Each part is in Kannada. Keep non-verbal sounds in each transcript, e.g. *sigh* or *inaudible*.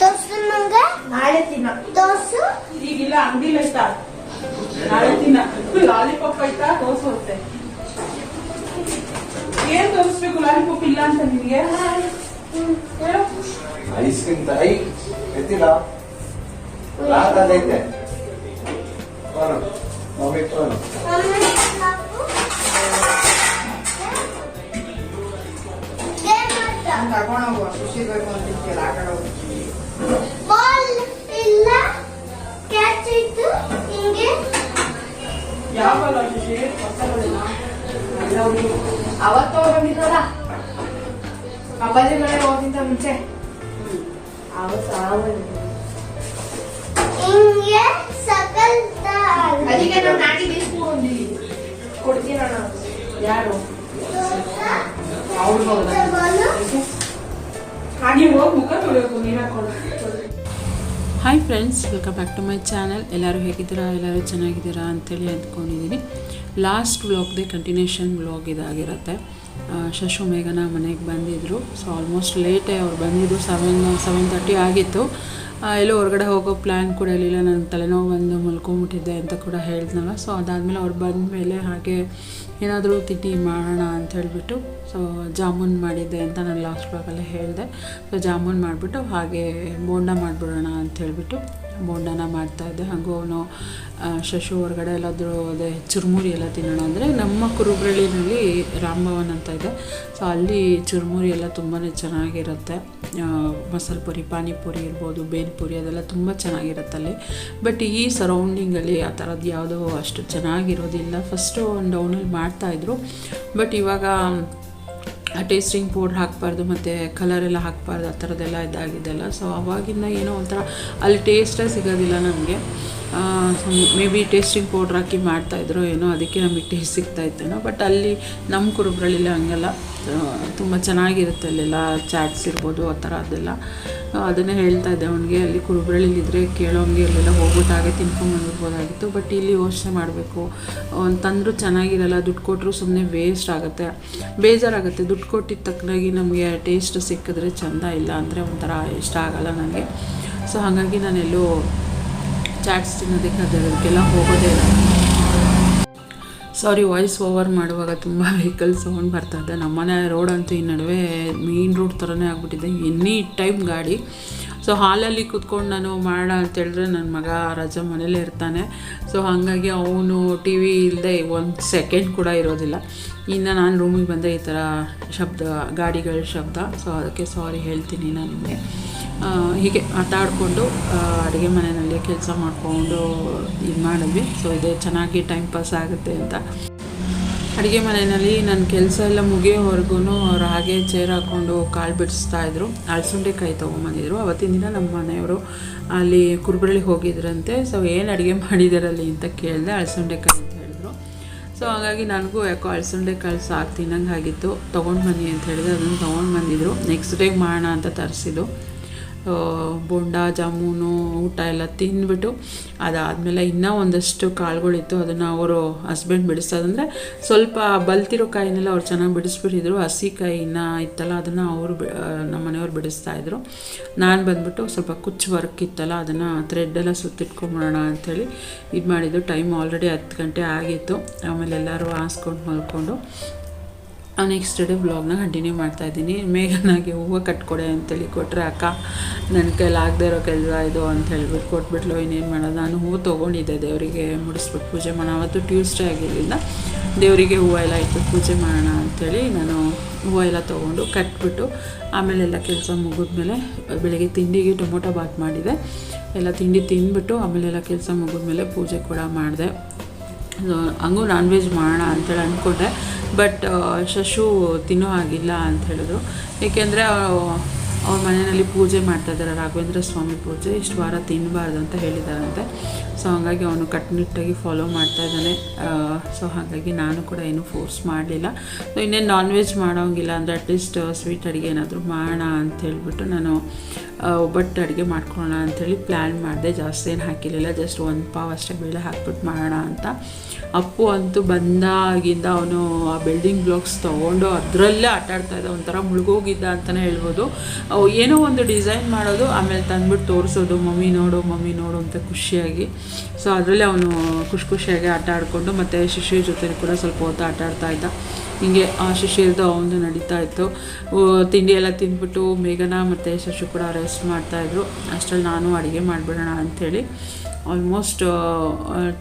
ತೋರ್ಸು ನಂಗೆ? ನಾಳೆ ತಿನ್ನ. ದೋಸು? ಈಗಿಲ್ಲ ಅಂಗಡಿಲಿ ಐತಾ ನಾಳೆ ತಿನ್ನ. ಲಾಲಿಪಾಪ್ ಐತಾ ತೋರ್ಸುತ್ತೆ ಏನ್ ತೋರಿಸ್ಬೇಕು ಲಾಲಿಪಾಪ್ ಇಲ್ಲ ಅಂತ ನಿನ್ಗೆ? ಐಸ್ ಕ್ರೀಮ್ ಐ ಎತ್ತಿಲ್ಲ? ರಾತದೈತೆ ಫೋನು ಮಮ್ಮಿ ಫೋನು ಮಮ್ಮಿ ಸಾಕು ಗೇಮ್ ಆಟ ತಗೊಂಡೋಗು ಖುಷಿ ಬೇಕು ಅಂತಿದ್ಯಲ್ಲ ಆ ಕಡೆ ಹೋಗಿ ಬಾಲ್ ಇಲ್ಲ ಕ್ಯಾಚ್ ಇತ್ತು ಹಿಂಗೆ ಯಾವ ಬಲ್ಲ ಖುಷಿ ಹೊಸಗಳೇನಾ ಅವತ್ತು ಬಂದಿದ್ದಲ್ಲ ಅಪ್ಪಾಜಿ ಮನೆ ಹೋಗಿದ್ದ ಮುಂಚೆ. ಅವತ್ತು ಹಿಂಗೆ ಅದಕ್ಕೆ ನಾವು ನಾಟಿ ಬೀಸ್ಕೊಂಡು ಕೊಡ್ತೀನಿ ನಾನು ಯಾರು? ಅವ್ರು ಹಾಗೆ ಹೋಗಿ ಮುಖ ತೊಳೆಯೋಕು ನೀರು ಹಾಕೊಂಡು hi friends welcome back to my channel. ಎಲ್ಲರೂ ಹೇಗಿದ್ದೀರಾ? ಎಲ್ಲರೂ ಚೆನ್ನಾಗಿದ್ದೀರಾ ಅಂತೇಳಿ ಅಂದ್ಕೊಂಡಿದ್ದೀನಿ ಲಾಸ್ಟ್ ವ್ಲಾಗ್ದೇ ಕಂಟಿನ್ಯೂಷನ್ ವ್ಲಾಗ್ ಇದಾಗಿರುತ್ತೆ. ಶಶು ಮೇಘನ ಮನೆಗೆ ಬಂದಿದ್ದರು ಸೊ ಆಲ್ಮೋಸ್ಟ್ ಲೇಟೇ ಅವ್ರು ಬಂದಿದ್ದು ಸೆವೆನ್ ಸೆವೆನ್ ತರ್ಟಿ ಆಗಿತ್ತು. ಎಲ್ಲೋ ಹೊರಗಡೆ ಹೋಗೋ ಪ್ಲ್ಯಾನ್ ಕೂಡ ಇರಲಿಲ್ಲ. ನನ್ನ ತಲೆನೋವು ಬಂದು ಮಲ್ಕೊಂಬಿಟ್ಟಿದ್ದೆ ಅಂತ ಕೂಡ ಹೇಳಿದ್ನಲ್ಲ. ಸೊ ಅದಾದಮೇಲೆ ಅವ್ರು ಬಂದ ಮೇಲೆ ಹಾಗೆ ಏನಾದರೂ ತಿಂಡಿ ಮಾಡೋಣ ಅಂತ ಹೇಳಿಬಿಟ್ಟು ಸೊ ಜಾಮೂನ್ ಮಾಡಿದ್ದೆ ಅಂತ ನಾನು ಲಾಸ್ಟ್ ಬ್ಲಾಗಲ್ಲೇ ಹೇಳಿದೆ. ಸೊ ಜಾಮೂನ್ ಮಾಡಿಬಿಟ್ಟು ಹಾಗೆ ಬೋಂಡ ಮಾಡಿಬಿಡೋಣ ಅಂತ ಹೇಳಿಬಿಟ್ಟು ಬೋಂಡನ ಮಾಡ್ತಾಯಿದ್ದೆ ಹಾಗೂ ಅವನು ಶಶು ಹೊರಗಡೆ ಎಲ್ಲಾದರೂ ಅದೇ ಚುರುಮುರಿ ಎಲ್ಲ ತಿನ್ನೋಣ ಅಂದರೆ ನಮ್ಮ ಕುರುಬಳ್ಳಿನಲ್ಲಿ ರಾಮಭವನ್ ಅಂತ ಇದೆ. ಸೊ ಅಲ್ಲಿ ಚುರುಮುರಿ ಎಲ್ಲ ತುಂಬಾ ಚೆನ್ನಾಗಿರುತ್ತೆ. ಮಸಾಲೆ ಪುರಿ, ಪಾನಿಪುರಿ ಇರ್ಬೋದು ಬೇಲ್ಪುರಿ ಅದೆಲ್ಲ ತುಂಬ ಚೆನ್ನಾಗಿರುತ್ತೆ ಅಲ್ಲಿ. ಬಟ್ ಈ ಸರೌಂಡಿಂಗಲ್ಲಿ ಆ ಥರದ್ದು ಯಾವುದೋ ಅಷ್ಟು ಚೆನ್ನಾಗಿರೋದಿಲ್ಲ. ಫಸ್ಟು ಒಂದು ಡೌನಲ್ಲಿ ಮಾಡ್ತಾಯಿದ್ರು ಬಟ್ ಇವಾಗ ಟೇಸ್ಟಿಂಗ್ ಪೌಡ್ರ್ ಹಾಕಬಾರ್ದು, ಮತ್ತು ಕಲರ್ ಎಲ್ಲ ಹಾಕಬಾರ್ದು, ಆ ಥರದ್ದೆಲ್ಲ ಇದಾಗಿದ್ದೆಲ್ಲ. ಸೊ ಅವಾಗಿಂದ ಏನೋ ಒಂಥರ, ಅಲ್ಲಿ ಟೇಸ್ಟೇ ಸಿಗೋದಿಲ್ಲ ನನಗೆ. ಮೇ ಬಿ ಟೇಸ್ಟಿಂಗ್ ಪೌಡ್ರ್ ಹಾಕಿ ಮಾಡ್ತಾಯಿದ್ರು ಏನೋ, ಅದಕ್ಕೆ ನಮಗೆ ಟೇಸ್ಟ್ ಸಿಗ್ತಾ ಇತ್ತೇನೋ ಬಟ್ ಅಲ್ಲಿ ನಮ್ಮ ಕುರುಬ್ರಳ್ಳಿಲಿ ಹಂಗೆಲ್ಲ ತುಂಬ ಚೆನ್ನಾಗಿರುತ್ತೆ ಅಲ್ಲೆಲ್ಲ ಚಾಟ್ಸ್ ಇರ್ಬೋದು, ಆ ಥರ ಅದೆಲ್ಲ. ಅದನ್ನೇ ಹೇಳ್ತಾ ಇದ್ದೆ ಅವನಿಗೆ, ಅಲ್ಲಿ ಕುರುಬ್ರಳ್ಳಿಲಿ ಇದ್ದರೆ ಕೇಳೋಂಗೆ ಅಲ್ಲೆಲ್ಲ ಹೋಗ್ಬಿಟ್ಟಾಗೆ ತಿನ್ಕೊಂಬಂದಿರ್ಬೋದಾಗಿತ್ತು ಬಟ್ ಇಲ್ಲಿ ಯೋಚನೆ ಮಾಡಬೇಕು. ತಂದರೂ ಚೆನ್ನಾಗಿರಲ್ಲ, ದುಡ್ಡು ಕೊಟ್ಟರು ಸುಮ್ಮನೆ ವೇಸ್ಟ್ ಆಗುತ್ತೆ. ಬೇಜಾರಾಗುತ್ತೆ, ದುಡ್ಡು ಕೊಟ್ಟಿದ್ದ ತಕ್ಕನಾಗಿ ನಮಗೆ ಟೇಸ್ಟ್ ಸಿಕ್ಕಿದ್ರೆ ಚೆಂದ ಇಲ್ಲ ಅಂದರೆ ಒಂಥರ ಇಷ್ಟ ಆಗಲ್ಲ ನನಗೆ ಸೊ ಹಾಗಾಗಿ ನಾನೆಲ್ಲೋ ಚಾಟ್ಸ್ ತಿನ್ನೋದಕ್ಕೆ ಅದಕ್ಕೆಲ್ಲ ಹೋಗೋದೇ ಇಲ್ಲ. ಸಾರಿ ವಾಯ್ಸ್ ಓವರ್ ಮಾಡುವಾಗ ತುಂಬ ವೆಹಿಕಲ್ ಸೌಂಡ್ ಬರ್ತಾ ಇದೆ. ನಮ್ಮನೆ ರೋಡ್ ಅಂತೂ ಈ ನಡುವೆ ಮೇನ್ ರೋಡ್ ಥರನೇ ಆಗಿಬಿಟ್ಟಿದೆ. ಎನಿ ಟೈಮ್ ಗಾಡಿ ಸೊ ಹಾಲಲ್ಲಿ ಕೂತ್ಕೊಂಡು ನಾನು ಮಾಡೋಣ ಅಂತ ಹೇಳಿದ್ರೆ ನನ್ನ ಮಗ ರಜ ಮನೇಲೇ ಇರ್ತಾನೆ. ಸೊ ಹಾಗಾಗಿ ಅವನು ಟಿ ವಿ ಇಲ್ಲದೆ ಒಂದು ಸೆಕೆಂಡ್ ಕೂಡ ಇರೋದಿಲ್ಲ. ಇನ್ನು ನಾನು ರೂಮಿಗೆ ಬಂದೆ ಈ ಥರ ಶಬ್ದ, ಗಾಡಿಗಳ ಶಬ್ದ. ಸೊ ಅದಕ್ಕೆ ಸಾರಿ ಹೇಳ್ತೀನಿ ನಾನು ನಿಮಗೆ. ಹೀಗೆ ಆಟ ಆಡಿಕೊಂಡು ಅಡುಗೆ ಮನೆಯಲ್ಲಿ ಕೆಲಸ ಮಾಡಿಕೊಂಡು ಇದು ಮಾಡಿದ್ವಿ. ಸೊ ಇದೇ ಚೆನ್ನಾಗಿ ಟೈಮ್ ಪಾಸ್ ಆಗುತ್ತೆ ಅಂತ. ಅಡುಗೆ ಮನೆಯಲ್ಲಿ ನನ್ನ ಕೆಲಸ ಎಲ್ಲ ಮುಗಿಯೋವರೆಗೂ ಅವ್ರು ಹಾಗೆ ಚೇರ್ ಹಾಕ್ಕೊಂಡು ಕಾಲು ಬಿಡಿಸ್ತಾ ಇದ್ರು. ಅಳಸುಂಡೆಕಾಯಿ ತೊಗೊಂಬಂದಿದ್ರು. ಅವತ್ತಿನ ದಿನ ನಮ್ಮ ಮನೆಯವರು ಅಲ್ಲಿ ಕುರ್ಬಳ್ಳಿ ಹೋಗಿದ್ರಂತೆ. ಸೊ ಏನು ಅಡುಗೆ ಮಾಡಿದಾರಲ್ಲಿ ಅಂತ ಕೇಳಿದೆ ಅಳಸುಂಡೆಕಾಯಿ ಅಂತ ಹೇಳಿದ್ರು. ಸೊ ಹಾಗಾಗಿ ನನಗೂ ಯಾಕೋ ಅಳಸುಂಡೆಕಾಳು ಸಾಕು ತಿನ್ನಂಗೆ ಆಗಿತ್ತು ತೊಗೊಂಡು ಬನ್ನಿ ಅಂತ ಹೇಳಿದ್ರೆ. ಅದನ್ನು ತೊಗೊಂಡು ಬಂದಿದ್ರು. ನೆಕ್ಸ್ಟ್ ಡೇ ಮಾಡೋಣ ಅಂತ ತರಿಸಿದ್ದು. ಆ, ಬೋಂಡ, ಜಾಮೂನು, ಊಟ ಎಲ್ಲ ತಿಂದ್ಬಿಟ್ಟು ಅದಾದಮೇಲೆ ಇನ್ನೂ ಒಂದಷ್ಟು ಕಾಳುಗಳಿತ್ತು ಅದನ್ನು ಅವರು ಹಸ್ಬೆಂಡ್ ಬಿಡಿಸೋದಂದರೆ ಸ್ವಲ್ಪ ಬಲ್ತಿರೋ ಕಾಯಿನೆಲ್ಲ ಅವ್ರು ಚೆನ್ನಾಗಿ ಬಿಡಿಸ್ಬಿಟ್ಟಿದ್ರು. ಹಸಿ ಕಾಯಿ ಇನ್ನೂ ಇತ್ತಲ್ಲ, ಅದನ್ನು ಅವರು ನಮ್ಮ ಮನೆಯವ್ರು ಬಿಡಿಸ್ತಾಯಿದ್ರು ನಾನು ಬಂದ್ಬಿಟ್ಟು ಸ್ವಲ್ಪ ಕುಚ್ಚು ವರ್ಕ್ ಇತ್ತಲ್ಲ, ಅದನ್ನು ಥ್ರೆಡ್ಡೆಲ್ಲ ಸುತ್ತಿಟ್ಕೊಂಬಿಡೋಣ ಅಂಥೇಳಿ ಇದು ಮಾಡಿದ್ದು ಟೈಮ್ ಆಲ್ರೆಡಿ ಹತ್ತು ಗಂಟೆ ಆಗಿತ್ತು. ಆಮೇಲೆ ಎಲ್ಲರೂ ಹಾಸ್ಕೊಂಡು ಮಲ್ಕೊಂಡು ನೆಕ್ಸ್ಟ್ ಡೇ ವ್ಲಾಗ್ನ ಕಂಟಿನ್ಯೂ ಮಾಡ್ತಾ ಇದ್ದೀನಿ. ಮೇಘನಾಗೆ ಹೂವು ಕಟ್ಕೊಡೆ ಅಂತೇಳಿ ಕೊಟ್ಟರೆ ಅಕ್ಕ ನನ್ನ ಕೈಲಿ ಆಗದೆ ಇರೋ ಕೆಲಸ ಇದು ಅಂತ ಹೇಳ್ಬಿಟ್ಟು ಕೊಟ್ಬಿಟ್ಲು. ಇನ್ನೇನು ಮಾಡೋದು? ನಾನು ಹೂವು ತೊಗೊಂಡಿದ್ದೆ ದೇವರಿಗೆ ಮುಡಿಸ್ಬಿಟ್ಟು ಪೂಜೆ ಮಾಡೋಣ. ಅವತ್ತು ಟ್ಯೂಸ್ಡೇ ಆಗಿರಲಿಲ್ಲ. ದೇವರಿಗೆ ಹೂವು ಎಲ್ಲ ಇತ್ತು ಪೂಜೆ ಮಾಡೋಣ ಅಂಥೇಳಿ ನಾನು ಹೂವು ಎಲ್ಲ ತೊಗೊಂಡು ಕಟ್ಬಿಟ್ಟು ಆಮೇಲೆ ಎಲ್ಲ ಕೆಲಸ ಮುಗಿದ್ಮೇಲೆ ಬೆಳಗ್ಗೆ ತಿಂಡಿಗೆ ಟೊಮೊಟೊ ಬಾತ್ ಮಾಡಿದೆ. ಎಲ್ಲ ತಿಂಡಿ ತಿಂದ್ಬಿಟ್ಟು ಆಮೇಲೆ ಎಲ್ಲ ಕೆಲಸ ಮುಗಿದ್ಮೇಲೆ ಪೂಜೆ ಕೂಡ ಮಾಡಿದೆ. ಹಂಗೂ ನಾನ್ ವೆಜ್ ಮಾಡೋಣ ಅಂತೇಳಿ ಅಂದ್ಕೊಂಡೆ ಬಟ್ ಶಶು ತಿನ್ನೋ ಹಾಗಿಲ್ಲ ಅಂತ ಹೇಳಿದ್ರು. ಏಕೆಂದರೆ ಅವ್ರ ಮನೆಯಲ್ಲಿ ಪೂಜೆ ಮಾಡ್ತಾ ಇದ್ದಾರೆ ರಾಘವೇಂದ್ರ ಸ್ವಾಮಿ ಪೂಜೆ. ಇಷ್ಟು ವಾರ ತಿನ್ನಬಾರ್ದು ಅಂತ ಹೇಳಿದಾರಂತೆ. ಸೊ ಹಾಗಾಗಿ ಅವನು ಕಟ್ಟುನಿಟ್ಟಾಗಿ ಫಾಲೋ ಮಾಡ್ತಾ ಇದ್ದಾನೆ. ಸೊ ಹಾಗಾಗಿ ನಾನು ಕೂಡ ಏನು ಫೋರ್ಸ್ ಮಾಡಲಿಲ್ಲ. ಸೊ ಇನ್ನೇನು ನಾನ್ ವೆಜ್ ಮಾಡೋಂಗಿಲ್ಲ ಅಂದರೆ ಅಟ್ಲೀಸ್ಟ್ ಸ್ವೀಟ್ ಅಡುಗೆ ಏನಾದರೂ ಮಾಡೋಣ ಅಂತ ಹೇಳ್ಬಿಟ್ಟು ನಾನು ಒಬ್ಬಟ್ಟು ಅಡುಗೆ ಮಾಡ್ಕೊಳ್ಳೋಣ ಅಂಥೇಳಿ ಪ್ಲ್ಯಾನ್ ಮಾಡಿದೆ. ಜಾಸ್ತಿ ಏನು ಹಾಕಿರಲಿಲ್ಲ. ಜಸ್ಟ್ ಒಂದು ಪಾವ್ ಅಷ್ಟೇ ಬೇಳೆ ಹಾಕ್ಬಿಟ್ಟು ಮಾಡೋಣ ಅಂತ. ಅಪ್ಪು ಅಂತೂ ಬಂದಾಗಿಂದ ಅವನು ಆ ಬಿಲ್ಡಿಂಗ್ ಬ್ಲಾಕ್ಸ್ ತೊಗೊಂಡು ಅದರಲ್ಲೇ ಆಟ ಇದ್ದ. ಒಂಥರ ಮುಳುಗೋಗಿದ್ದ ಅಂತಲೇ ಹೇಳ್ಬೋದು. ಏನೋ ಒಂದು ಡಿಸೈನ್ ಮಾಡೋದು, ಆಮೇಲೆ ತಂದ್ಬಿಟ್ಟು ತೋರಿಸೋದು. ಮಮ್ಮಿ ನೋಡು ಮಮ್ಮಿ ನೋಡು ಅಂತ ಖುಷಿಯಾಗಿ. ಸೊ ಅದರಲ್ಲಿ ಅವನು ಖುಷಿ ಖುಷಿಯಾಗಿ ಆಟ ಆಡಿಕೊಂಡು ಮತ್ತು ಶಿಶು ಜೊತೆ ಕೂಡ ಸ್ವಲ್ಪ ಹೊತ್ತು ಆಟ ಆಡ್ತಾ ಇದ್ದ. ಹಿಂಗೆ ಆ ಶಿಶಿರ್ದು ಅವನು ನಡೀತಾ ಇತ್ತು. ತಿಂಡಿ ಎಲ್ಲ ತಿಂದ್ಬಿಟ್ಟು ಮೇಘನ ಮತ್ತು ಶಶು ಕೂಡ ರೆಸ್ಟ್ ಮಾಡ್ತಾಯಿದ್ರು ಅಷ್ಟರಲ್ಲಿ ನಾನು ಅಡುಗೆ ಮಾಡಿಬಿಡೋಣ ಅಂಥೇಳಿ. ಆಲ್ಮೋಸ್ಟ್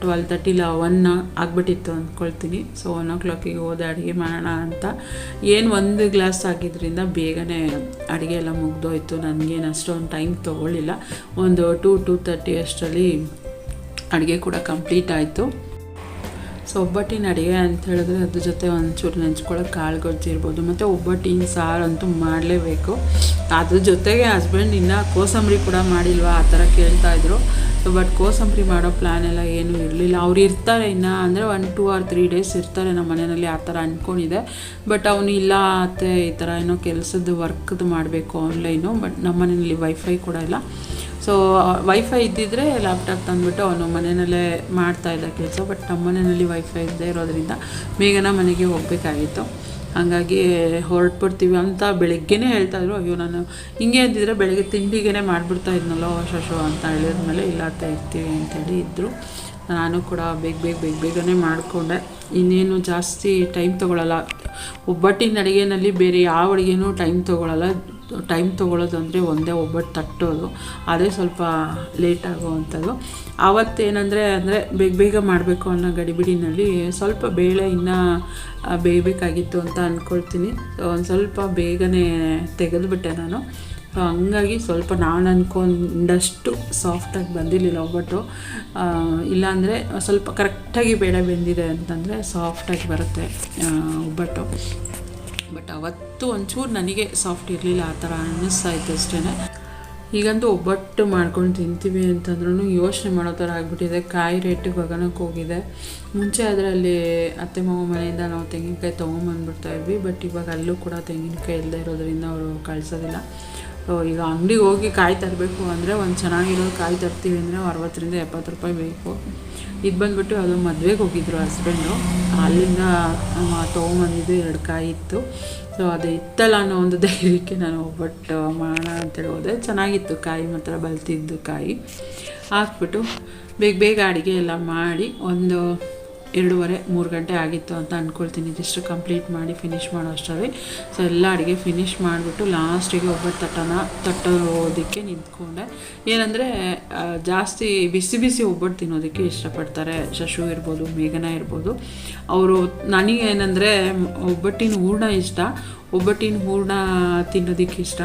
ಟ್ವೆಲ್ ತರ್ಟಿ ಇಲ್ಲ ಒನ್ ಆಗಿಬಿಟ್ಟಿತ್ತು ಅಂದ್ಕೊಳ್ತೀನಿ. ಸೊ ಒನ್ ಓ ಕ್ಲಾಕಿಗೆ ಹೋದೆ ಅಡುಗೆ ಮಾಡೋಣ ಅಂತ. ಏನು ಒಂದು ಗ್ಲಾಸ್ ಆಗಿದ್ದರಿಂದ ಬೇಗನೆ ಅಡುಗೆ ಎಲ್ಲ ಮುಗ್ದೋಯ್ತು. ನನಗೇನು ಅಷ್ಟೊಂದು ಟೈಮ್ ತೊಗೊಳ್ಳಿಲ್ಲ. ಒಂದು ಟೂ ಟೂ ತರ್ಟಿ ಅಷ್ಟರಲ್ಲಿ ಅಡುಗೆ ಕೂಡ ಕಂಪ್ಲೀಟ್ ಆಯಿತು. ಸೊ ಒಬ್ಬಟ್ಟಿನ ಅಡುಗೆ ಅಂತ ಹೇಳಿದ್ರೆ ಅದ್ರ ಜೊತೆ ಒಂಚೂರು ನೆಂಚ್ಕೊಳ್ಳೋ ಕಾಳು ಗೊಜ್ಜು ಇರ್ಬೋದು, ಮತ್ತು ಒಬ್ಬಟ್ಟಿನ ಸಾರು ಅಂತೂ ಮಾಡಲೇಬೇಕು. ಅದ್ರ ಜೊತೆಗೆ ಹಸ್ಬೆಂಡ್ ಇನ್ನೂ ಕೋಸಂಬರಿ ಕೂಡ ಮಾಡಿಲ್ವಾ? ಆ ಥರ ಕೇಳ್ತಾಯಿದ್ರು ಸೊ ಬಟ್ ಕೋಸಂಬರಿ ಮಾಡೋ ಪ್ಲ್ಯಾನ್ ಎಲ್ಲ ಏನೂ ಇರಲಿಲ್ಲ. ಅವ್ರು ಇರ್ತಾರೆ ಇನ್ನು, ಅಂದರೆ one two or three days ಇರ್ತಾರೆ ನಮ್ಮ ಮನೆಯಲ್ಲಿ, ಆ ಥರ ಅಂದ್ಕೊಂಡಿದೆ ಬಟ್ ಅವನು ಇಲ್ಲ, ಅತ್ತೆ ಈ ಥರ ಏನೋ ಕೆಲಸದ್ದು ವರ್ಕ್ದು ಮಾಡಬೇಕು ಆನ್ಲೈನು ಬಟ್ ನಮ್ಮ ಮನೆಯಲ್ಲಿ ವೈಫೈ ಕೂಡ ಇಲ್ಲ. ಸೊ ವೈಫೈ ಇದ್ದಿದ್ರೆ ಲ್ಯಾಪ್ಟಾಪ್ ತಂದುಬಿಟ್ಟು ಅವನು ಮನೆಯಲ್ಲೇ ಮಾಡ್ತಾ ಇದ್ದ ಕೆಲಸ ಬಟ್ ನಮ್ಮ ಮನೆಯಲ್ಲಿ ವೈಫೈ ಇದ್ದೇ ಇರೋದರಿಂದ ಬೇಗನ ಮನೆಗೆ ಹೋಗಬೇಕಾಗಿತ್ತು. ಹಾಗಾಗಿ ಹೊರಟ್ಬಿಡ್ತೀವಿ ಅಂತ ಬೆಳಗ್ಗೆನೇ ಹೇಳ್ತಾಯಿದ್ರು ಅಯ್ಯೋ, ನಾನು ಹಿಂಗೆ ಅಂತಿದ್ರೆ ಬೆಳಗ್ಗೆ ತಿಂಡಿಗೆ ಮಾಡಿಬಿಡ್ತಾ ಇದ್ನಲ್ಲೋ ಶಶು ಅಂತ ಹೇಳಿದ್ಮೇಲೆ, ಇಲ್ಲ ಅಂತ ಇರ್ತೀವಿ ಅಂತೇಳಿ ಇದ್ದರು ನಾನು ಕೂಡ ಬೇಗ ಬೇಗ ಬೇಗ ಬೇಗನೆ ಮಾಡಿಕೊಂಡೆ. ಇನ್ನೇನು ಜಾಸ್ತಿ ಟೈಮ್ ತೊಗೊಳಲ್ಲ. ಒಬ್ಬಟ್ಟಿನ ಅಡುಗೆನಲ್ಲಿ ಬೇರೆ ಯಾವ ಅಡುಗೆನೂ ಟೈಮ್ ತೊಗೊಳಲ್ಲ. ಟೈಮ್ ತೊಗೊಳೋದು ಅಂದರೆ ಒಂದೇ ಒಬ್ಬಟ್ಟು ತಟ್ಟೋದು, ಅದೇ ಸ್ವಲ್ಪ ಲೇಟ್ ಆಗುವಂಥದ್ದು. ಆವತ್ತೇನೆಂದರೆ ಅಂದರೆ ಬೇಗ ಬೇಗ ಮಾಡಬೇಕು ಅನ್ನೋ ಗಡಿಬಿಡಿನಲ್ಲಿ ಸ್ವಲ್ಪ ಬೇಳೆ ಇನ್ನೂ ಬೇಯಬೇಕಾಗಿತ್ತು ಅಂತ ಅಂದ್ಕೊಳ್ತೀನಿ ಒಂದು ಸ್ವಲ್ಪ ಬೇಗನೆ ತೆಗೆದುಬಿಟ್ಟೆ ನಾನು. ಹಂಗಾಗಿ ಸ್ವಲ್ಪ ನಾನು ಅಂದ್ಕೊಂಡಷ್ಟು ಸಾಫ್ಟಾಗಿ ಬಂದಿರಲಿಲ್ಲ ಒಬ್ಬಟ್ಟು. ಇಲ್ಲಾಂದರೆ ಸ್ವಲ್ಪ ಕರೆಕ್ಟಾಗಿ ಬೇಳೆ ಬೆಂದಿದೆ ಅಂತಂದರೆ ಸಾಫ್ಟಾಗಿ ಬರುತ್ತೆ ಒಬ್ಬಟ್ಟು. ಬಟ್ ಅವತ್ತು ಒಂಚೂರು ನನಗೆ ಸಾಫ್ಟ್ ಇರಲಿಲ್ಲ, ಆ ಥರ ಅನ್ನಿಸ್ತಾ ಇತ್ತು ಅಷ್ಟೇ ಈಗಂತೂ ಒಬ್ಬಟ್ಟು ಮಾಡ್ಕೊಂಡು ತಿಂತೀವಿ ಅಂತಂದ್ರೂ ಯೋಚನೆ ಮಾಡೋ ಥರ ಆಗಿಬಿಟ್ಟಿದೆ. ಕಾಯಿ ರೇಟ್ ಗಗನಕ್ಕೆ ಹೋಗಿದೆ. ಮುಂಚೆ ಅದರಲ್ಲಿ ಅತ್ತೆ, ಮಾವ ಮನೆಯಿಂದ ನಾವು ತೆಂಗಿನಕಾಯಿ ತೊಗೊಂಬಂದ್ಬಿಡ್ತಾ ಇದ್ವಿ, ಬಟ್ ಇವಾಗ ಅಲ್ಲೂ ಕೂಡ ತೆಂಗಿನಕಾಯಿ ಇಲ್ಲದೆ ಇರೋದರಿಂದ ಅವರು ಕಳಿಸೋದಿಲ್ಲ. ಈಗ ಅಂಗಡಿಗೆ ಹೋಗಿ ಕಾಯಿ ತರಬೇಕು ಅಂದರೆ ಒಂದು ಚೆನ್ನಾಗಿರೋ ಕಾಯಿ ತರ್ತೀವಿ ಅಂದರೆ ಅರವತ್ತರಿಂದ ಎಪ್ಪತ್ತು ರೂಪಾಯಿ ಬೇಕು. ಇದು ಬಂದ್ಬಿಟ್ಟು ಅದು ಮದುವೆಗೆ ಹೋಗಿದ್ರು ಹಸ್ಬೆಂಡು. ಅಲ್ಲಿಂದ ತೊಗೊಂಬಂದಿದ್ದು ಎರಡು ಕಾಯಿ ಇತ್ತು. ಸೊ ಅದು ಇತ್ತಲ್ಲ ಅನ್ನೋ ಒಂದು ಧೈರ್ಯಕ್ಕೆ ನಾನು ಒಬ್ಬಟ್ಟು ಮಾಡೋಣ ಅಂತೇಳಿ ಹೋದೆ ಚೆನ್ನಾಗಿತ್ತು ಕಾಯಿ ಮಾತ್ರ ಬಲ್ತಿದ್ದು ಕಾಯಿ. ಹಾಕ್ಬಿಟ್ಟು ಬೇಗ ಬೇಗ ಅಡುಗೆ ಎಲ್ಲ ಮಾಡಿ ಒಂದು ಎರಡೂವರೆ, ಮೂರು ಗಂಟೆ ಆಗಿತ್ತು ಅಂತ ಅಂದ್ಕೊಳ್ತೀನಿ ಇದಿಷ್ಟು ಕಂಪ್ಲೀಟ್ ಮಾಡಿ ಫಿನಿಷ್ ಮಾಡೋ ಅಷ್ಟರಲ್ಲಿ. ಸೊ ಎಲ್ಲ ಅಡುಗೆ ಫಿನಿಷ್ ಮಾಡಿಬಿಟ್ಟು ಲಾಸ್ಟಿಗೆ ಒಬ್ಬರು ತಟ್ಟನ ತಟ್ಟೋದಕ್ಕೆ ನಿಂತ್ಕೊಂಡೆ. ಏನಂದರೆ ಜಾಸ್ತಿ ಬಿಸಿ ಬಿಸಿ ಒಬ್ಬಟ್ಟು ತಿನ್ನೋದಕ್ಕೆ ಇಷ್ಟಪಡ್ತಾರೆ. ಶಶು ಇರ್ಬೋದು, ಮೇಘನ ಇರ್ಬೋದು. ಅವರು, ನನಗೇನೆಂದರೆ, ಒಬ್ಬಟ್ಟಿನ ಹೂರ್ಣ ಇಷ್ಟ. ಒಬ್ಬಟ್ಟಿನ ಹೂರ್ಣ ತಿನ್ನೋದಕ್ಕೆ ಇಷ್ಟ.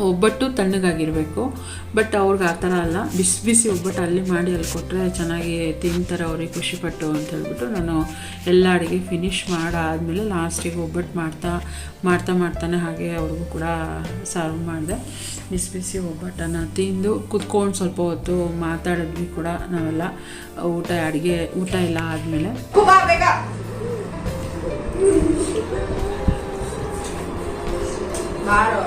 ಒಬ್ಬಟ್ಟು ತಣ್ಣಗಾಗಿರಬೇಕು. ಬಟ್ ಅವ್ರಿಗೆ ಆ ಥರ ಅಲ್ಲ. ಬಿಸಿ ಬಿಸಿ ಒಬ್ಬಟ್ಟು ಅಲ್ಲಿ ಮಾಡಿ ಅಲ್ಲಿ ಕೊಟ್ಟರೆ ಚೆನ್ನಾಗಿ ತಿಂತಾರೆ ಅವ್ರಿಗೆ ಖುಷಿಪಟ್ಟು ಅಂತ ಹೇಳ್ಬಿಟ್ಟು ನಾನು ಎಲ್ಲ ಅಡುಗೆ ಫಿನಿಷ್ ಮಾಡಾದಮೇಲೆ ಲಾಸ್ಟಿಗೆ ಒಬ್ಬಟ್ಟು ಮಾಡ್ತಾ ಮಾಡ್ತಾ, ಮಾಡ್ತಾನೆ ಹಾಗೆ ಅವ್ರಿಗೂ ಕೂಡ ಸರ್ವ್ ಮಾಡಿದೆ. ಬಿಸಿ ಬಿಸಿ ಒಬ್ಬಟ್ಟನ್ನು ತಿಂದು ಕುತ್ಕೊಂಡು ಸ್ವಲ್ಪ ಹೊತ್ತು ಮಾತಾಡಿದ್ವಿ ಕೂಡ ನಾವೆಲ್ಲ. ಊಟ, ಅಡುಗೆ, ಊಟ ಎಲ್ಲ ಆದಮೇಲೆ. ಬಾರೋ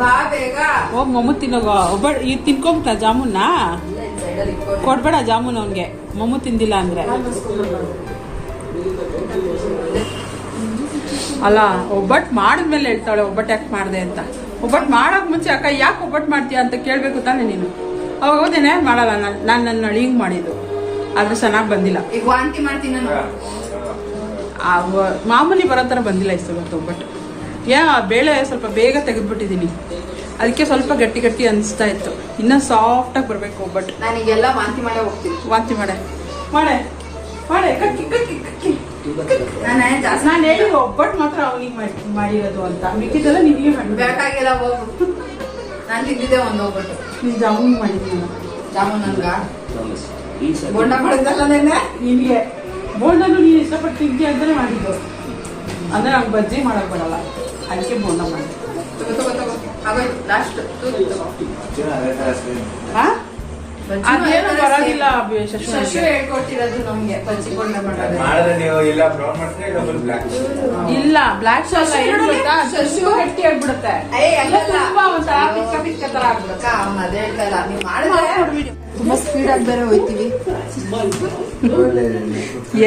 ಬಾ ಬೇಗ. ತಿನ್ನೋಗ ಮೊಮ್ಮು ಈ ಒಬ್ಬ ಇದು ತಿನ್ಕೊಂಬಿಟ್ಟ ಜಾಮೂನ್ನ ಕೊಡ್ಬೇಡ ಜಾಮೂನ್ ಅವನಿಗೆ. ಮೊಮ್ಮು ತಿಂದಿಲ್ಲ ಅಂದ್ರೆ. ಅಲ್ಲ ಒಬ್ಬಟ್ಟು ಮಾಡಿದ್ಮೇಲೆ ಹೇಳ್ತಾಳೆ ಒಬ್ಬಟ್ಟು ಯಾಕೆ ಮಾಡಿದೆ ಅಂತ. ಒಬ್ಬಟ್ಟು ಮಾಡೋಕೆ ಮುಂಚೆ ಅಕ್ಕ ಯಾಕೆ ಒಬ್ಬಟ್ಟು ಮಾಡ್ತೀಯ ಅಂತ ಕೇಳಬೇಕು ತಾನೆ ನೀನು. ಅವಾಗ ಹೋದೇನೆ ಮಾಡಲ್ಲ? ನಾನು ನಾನು ನನ್ನ ಅಳಿಂಗ್ ಮಾಡಿದ್ದು. ಆದ್ರೆ ಚೆನ್ನಾಗಿ ಬಂದಿಲ್ಲ. ಈಗ ವಾಂತಿ ಮಾಡ್ತೀನಿ ಮಾಮೂಲಿ ಬರೋ ಥರ ಬಂದಿಲ್ಲ ಇಷ್ಟು ಒಬ್ಬಟ್ಟು. ಯಾ ಬೇಳೆ ಸ್ವಲ್ಪ ಬೇಗ ತೆಗೆದ್ಬಿಟ್ಟಿದ್ದೀನಿ. ಅದಕ್ಕೆ ಸ್ವಲ್ಪ ಗಟ್ಟಿ ಗಟ್ಟಿ ಅನಿಸ್ತಾ ಇತ್ತು. ಇನ್ನೂ ಸಾಫ್ಟಾಗಿ ಬರಬೇಕು ಒಬ್ಬಟ್ಟು ನಾನೀಗೆಲ್ಲ ವಾಂತಿ ಮಾಡೇ ಹೋಗ್ತೀನಿ. ವಾಂತಿ ಮಾಡೆ. ಮಾಡೆ. ಮಾಡೆ ಕಕ್ಕಿ ಕಕ್ಕಿ ಕಕ್ಕಿ. ನಾನು ಹೇಳಿ ಒಬ್ಬಟ್ಟು ಮಾತ್ರ ಅವನಿಗೆ ಮಾಡಿ ಮಾಡಿರೋದು ಅಂತ. ಮಿಕ್ಕಿದ್ದೆಲ್ಲ ನಿಮಗೆ ಮಾಡಿ. ಬೇಕಾಗಿಲ್ಲ ಹೋಗು. ನಾನು ತಿಂದಿದ್ದೆ ಒಂದು ಒಬ್ಬಟ್ಟು. ನೀನು ಜಾಮೂನ್ ಮಾಡಿದ್ದೀನಿ ಜಾಮೂನ್ ನನ್ಗ? ಬೋಂಡ ಮಾಡಿದ್ದಲ್ಲ ನೆನ್ನೆ? ನಿನಗೆ. ಬೋಂಡನು ನೀನು ಇಷ್ಟಪಟ್ಟು ತಿಂದಿ ಅಂತಲೇ ಮಾಡಿದ್ದು. ಅಂದರೆ ನಂಗೆ ಬಜ್ಜಿ ಮಾಡೋಕೆ ಬರಲ್ಲ. ಅದಕ್ಕೆ ಬೋಂಡ ಮಾಡಿ. ಬರೋದಿಲ್ಲ ಶಶಿ ಹೇಳ್ಕೊಟ್ಟಿರೋದು ನಮ್ಗೆ ಬಜ್ಜಿ ಮಾಡೋದು. ಮಾಡಿದ್ರೆ ನೀವು ಇಲ್ಲ ಬ್ರೌನ್ ಮಾಡ್ತೀರಾ ಇಲ್ಲ ಫುಲ್ ಬ್ಲ್ಯಾಕ್ ಇಲ್ಲ ಬ್ಲಾಕ್ ಶಾಲ್ ಏನು ಶಶು. ಗಟ್ಟಿ ಆಗ್ಬಿಡುತ್ತೆ. ತುಂಬಾ ಒಂಥರ ಪಿಕ್ಕ ಪಿಕ್ಕ ತರ ಆಗ್ಬಿಡುತ್ತೆ. ಅಕ್ಕ ಅವ್ನು ಅದೇ ಹೇಳ್ತಾ ನೀವು ಮಾಡಿದ್ರೆ ತುಂಬಾ ಸ್ಪೀಡ್ ಆಗಿ ಬೇರೆ ಹೋಯ್ತೀವಿ.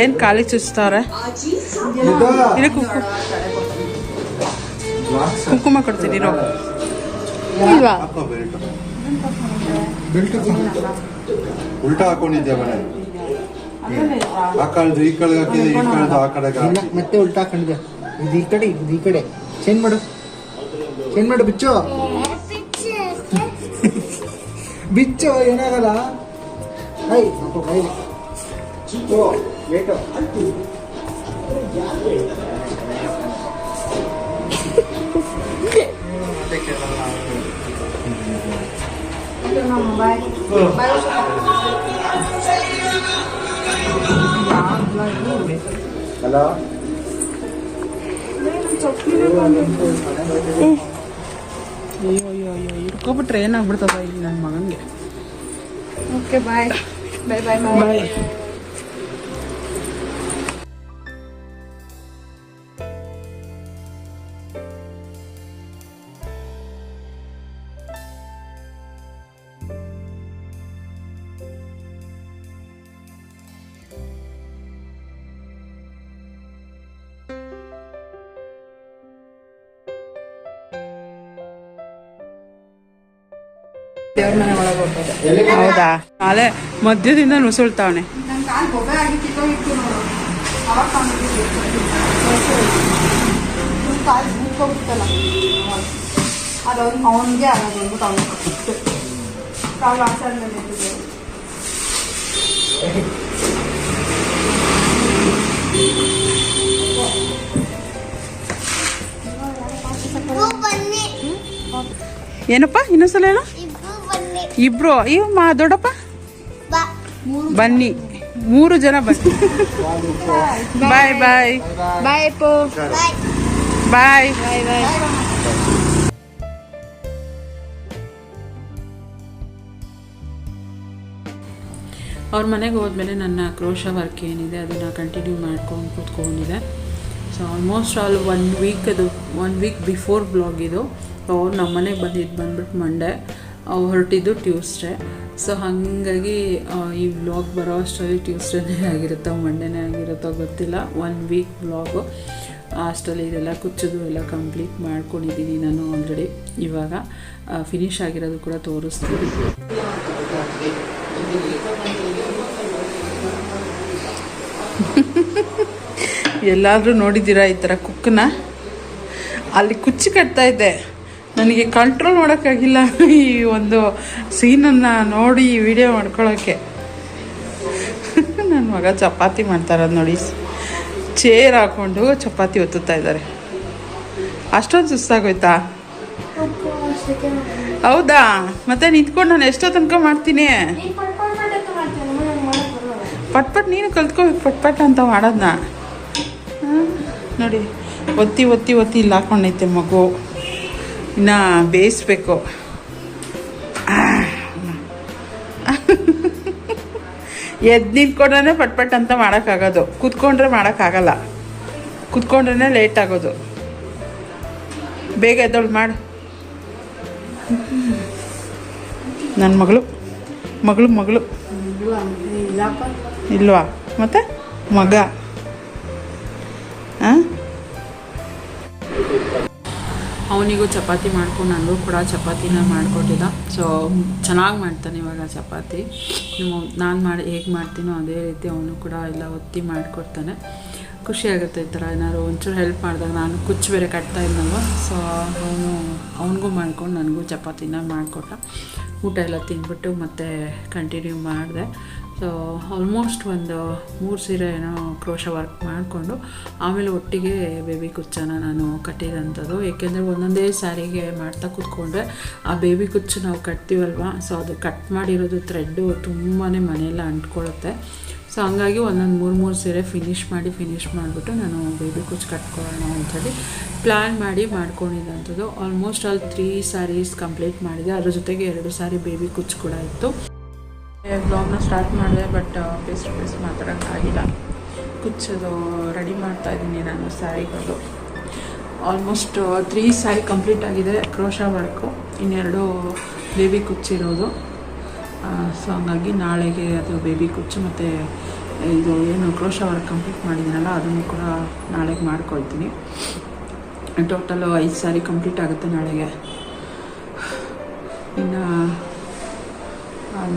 ಏನ್ ಖಾಲಿ ಚುಚ್ತಾವ್ರೆ ಕುಂಕುಮ ಕೊಡ್ತೀನಿ ಇರೋ. ಇಲ್ವಾ? ಬೆಲ್ಟ್ ಉಲ್ಟಾ ಹಾಕೊಂಡಿದ್ದೆ ಮನೆ? ಆ ಕಳ್ದು ಈ ಕಡೆ ಹಾಕಿದೆ ಈ ಕಳ್ದು ಆ ಕಡೆಗೆ ಇಲ್ಲ ಮತ್ತೆ ಉಲ್ಟಾ ಹಾಕೊಂಡಿದ್ದೆ ಇದು ಈ ಕಡೆ ಇದು ಈ ಕಡೆ. ಚೇಂಜ್ ಮಾಡು. ಚೇಂಜ್ ಮಾಡು ಬಿಚ್ಚು. ಬಿಚ್ಚು ಏನಾಗಲ್ಲ. ಐ ಅಪ್ಪ ಬೈ ಓ ವೇಟು ಹಲೋ ಅಯ್ಯೋ ಅಯ್ಯೋ ಅಯ್ಯೋ ಹಿಡ್ಕೊಬಿಟ್ರೆ ಏನಾಗ್ಬಿಡ್ತದ ಇಲ್ಲಿ ನನ್ನ ಮಗನಿಗೆ ಓಕೆ ಬಾಯ್ ಬಾಯ್ ಬಾಯ್ ಬಾಯ್ ದೇವ್ರ ಮನೆ ಒಳಗೆ ಹೋಗ್ಬೋದು. ಹೌದಾ? ಅಲೆ ಮಧ್ಯದಿಂದ ನುಸುಳ್ತಾವನೆ. ಅವನಿಗೆ ಆಗೋದು ಆಚಾರ ಏನಪ್ಪ ಇನ್ನೊಂದ್ಸಲ ಹೇಳು ಇಬ್ರು ಇವ್ ಅಯ್ಯೋ ಮಾ ದೊಡ್ಡಪ್ಪ? ಬಾ ಬನ್ನಿ. ಮೂರು ಜನ ಬನ್ನಿ. ಬಾಯ್ ಬಾಯ್. ಬಾಯ್ ಬಾಯ್. ಬಾಯ್. ಅವ್ರ ಮನೆಗೆ ಹೋದ್ಮೇಲೆ ನನ್ನ ಕ್ರೋಶ ವರ್ಕ್ ಏನಿದೆ ಅದನ್ನು ಕಂಟಿನ್ಯೂ ಮಾಡ್ಕೊಂಡು ಕೂತ್ಕೊಂಡಿದೆ. So almost all one week ಅದು ಒನ್ ವೀಕ್ ಬಿಫೋರ್ ಬ್ಲಾಗ್ ಇದು. ಅವ್ರು ನಮ್ಮ ಮನೆಗೆ ಬಂದಿದ್ದು ಬಂದ್ಬಿಟ್ಟು ಮಂಡೇ ಹೊರಟಿದ್ದು ಟ್ಯೂಸ್ಡೇ ಸೊ ಹಾಗಾಗಿ ಈ ವ್ಲಾಗ್ ಬರೋ ಅಷ್ಟರಲ್ಲಿ ಟ್ಯೂಸ್ಡೇನೇ ಆಗಿರುತ್ತೋ ಮಂಡೇನೇ ಆಗಿರುತ್ತೋ ಗೊತ್ತಿಲ್ಲ. ಒನ್ ವೀಕ್ ವ್ಲಾಗು ಅಷ್ಟರಲ್ಲಿ ಇದೆಲ್ಲ ಕುಚ್ಚೋದು ಎಲ್ಲ ಕಂಪ್ಲೀಟ್ ಮಾಡ್ಕೊಂಡಿದ್ದೀನಿ ನಾನು ಆಲ್ರೆಡಿ ಇವಾಗ ಫಿನಿಶ್ ಆಗಿರೋದು ಕೂಡ ತೋರಿಸ್ತೀನಿ. *laughs* ಎಲ್ಲಾದರೂ ನೋಡಿದ್ದೀರಾ ಈ ಥರ ಕುಕ್ಕನ್ನ ಅಲ್ಲಿ ಕುಚ್ಚು ಕಟ್ತಾ ಇದ್ದೆ ನನಗೆ ಕಂಟ್ರೋಲ್ ಮಾಡೋಕ್ಕಾಗಿಲ್ಲ *laughs* ಈ ಒಂದು ಸೀನನ್ನು ನೋಡಿ ವಿಡಿಯೋ ಮಾಡ್ಕೊಳ್ಳೋಕ್ಕೆ *laughs* ನನ್ನ ಮಗ ಚಪಾತಿ ಮಾಡ್ತಾರದು ನೋಡಿ. ಚೇರ್ ಹಾಕ್ಕೊಂಡು ಚಪಾತಿ ಒತ್ತುತ್ತಾ ಇದ್ದಾರೆ. ಅಷ್ಟೊಂದು ಸುಸ್ತಾಗೋಯ್ತಾ? ಹೌದಾ? ಮತ್ತೆ ನಿಂತ್ಕೊಂಡು ನಾನು ಎಷ್ಟೋ ತನಕ ಮಾಡ್ತೀನಿ. ಪಟ್ ಪಟ್ ನೀನು ಕಲ್ತ್ಕೋಬೇಕು ಪಟ್ ಪಟ್ ಅಂತ ಮಾಡೋದನ್ನ ನೋಡಿ, ಒತ್ತಿ ಒತ್ತಿ ಒತ್ತಿ ಇಲ್ಲಿ ಹಾಕೊಂಡೈತೆ ಮಗು. ಇನ್ನು ಬೇಯಿಸ್ಬೇಕು. ಎದ್ದು ನಿಂತ್ಕೊಂಡ್ರೆ ಪಟ್ ಪಟ್ ಅಂತ ಮಾಡೋಕ್ಕಾಗೋದು. ಕೂತ್ಕೊಂಡ್ರೆ ಮಾಡೋಕ್ಕಾಗಲ್ಲ. ಕೂತ್ಕೊಂಡ್ರೆ ಲೇಟ್ ಆಗೋದು. ಬೇಗ ಎದ್ದೊಳು ಮಾಡು. ನನ್ನ ಮಗಳು ಮಗಳು ಮಗಳು. ಇಲ್ವಾ? ಮತ್ತೆ? ಮಗ. ಅವನಿಗೂ ಚಪಾತಿ ಮಾಡ್ಕೊಂಡು ನನಗೂ ಕೂಡ ಚಪಾತಿನ ಮಾಡಿಕೊಟ್ಟಿದ್ದ. ಸೊ ಚೆನ್ನಾಗಿ ಮಾಡ್ತಾನೆ ಇವಾಗ ಚಪಾತಿ. ನಾನು ಮಾಡಿ, ಹೇಗೆ ಮಾಡ್ತೀನೋ ಅದೇ ರೀತಿ ಅವನು ಕೂಡ ಎಲ್ಲ ಒತ್ತಿ ಮಾಡಿಕೊಡ್ತಾನೆ. ಖುಷಿ ಆಗುತ್ತೆ ಈ ಥರ ಏನಾದ್ರು ಒಂಚೂರು ಹೆಲ್ಪ್ ಮಾಡಿದಾಗ. ನಾನು ಕುಚ್ಚು ಬೇರೆ ಕಟ್ತಾ ಇದ್ನಲ್ವ ಸೊ ಅವನು, ಅವನಿಗೂ ಮಾಡ್ಕೊಂಡು ನನಗೂ ಚಪಾತಿನ ಮಾಡಿಕೊಟ್ಟ. ಊಟ ಎಲ್ಲ ತಿಂದ್ಬಿಟ್ಟು ಮತ್ತೆ ಕಂಟಿನ್ಯೂ ಮಾಡಿದೆ. ಸೊ ಆಲ್ಮೋಸ್ಟ್ ಒಂದು ಮೂರು ಸೀರೆ ಏನೋ ಕ್ರೋಶ ವರ್ಕ್ ಮಾಡಿಕೊಂಡು, ಆಮೇಲೆ ಒಟ್ಟಿಗೆ ಬೇಬಿ ಕುಚ್ಚನ ನಾನು ಕಟ್ಟಿದಂಥದ್ದು ಏಕೆಂದರೆ ಒಂದೊಂದೇ ಸ್ಯಾರಿಗೆ ಮಾಡ್ತಾ ಕೂತ್ಕೊಂಡ್ರೆ ಆ ಬೇಬಿ ಕುಚ್ಚು ನಾವು ಕಟ್ತೀವಲ್ವ? ಸೊ ಅದು ಕಟ್ ಮಾಡಿರೋದು ಥ್ರೆಡ್ಡು ತುಂಬಾ ಮನೆಯೆಲ್ಲ ಅಂಟ್ಕೊಳ್ಳುತ್ತೆ. ಸೊ ಹಂಗಾಗಿ ಒಂದೊಂದು ಮೂರು ಮೂರು ಸೀರೆ ಫಿನಿಶ್ ಮಾಡಿ ಫಿನಿಶ್ ಮಾಡಿಬಿಟ್ಟು ನಾನು ಬೇಬಿ ಕುಚ್ಚು ಕಟ್ಕೊಳ್ಳೋಣ ಅಂಥೇಳಿ ಪ್ಲ್ಯಾನ್ ಮಾಡಿ ಮಾಡ್ಕೊಂಡಿದ್ದಂಥದ್ದು almost all three saris complete ಮಾಡಿದೆ. ಅದ್ರ ಜೊತೆಗೆ ಎರಡು ಸಾರಿ ಬೇಬಿ ಕುಚ್ಚು ಕೂಡ ಇತ್ತು. ಬ್ಲಾಗ್ನ ಸ್ಟಾರ್ಟ್ ಮಾಡಿದೆ ಬಟ್ ಫೇಸ್ ಟು ಫೇಸ್ ಮಾತಾಡೋಕ್ಕಾಗಿಲ್ಲ. ಕುಚ್ಚದು ರೆಡಿ ಮಾಡ್ತಾ ಇದ್ದೀನಿ ನಾನು ಸ್ಯಾರಿಗಳು ಆಲ್ಮೋಸ್ಟ್ ತ್ರೀ ಸ್ಯಾರಿ ಕಂಪ್ಲೀಟ್ ಆಗಿದೆ, ಕ್ರೋಶ ವರ್ಕು ಇನ್ನೆರಡು ಬೇಬಿ ಕುಚ್ಚಿರೋದು ಸೊ ಹಂಗಾಗಿ ನಾಳೆಗೆ ಅದು ಬೇಬಿ ಕುಚ್ಚು ಮತ್ತು, ಇದು ಏನು ಕ್ರೋಶ ವರ್ಕ್ ಕಂಪ್ಲೀಟ್ ಮಾಡಿದ್ದೀನಲ್ಲ, ಅದನ್ನು ಕೂಡ ನಾಳೆಗೆ ಮಾಡ್ಕೊಳ್ತೀನಿ. ಟೋಟಲು ಐದು ಸ್ಯಾರಿ ಕಂಪ್ಲೀಟ್ ಆಗುತ್ತೆ ನಾಳೆಗೆ. ಇನ್ನು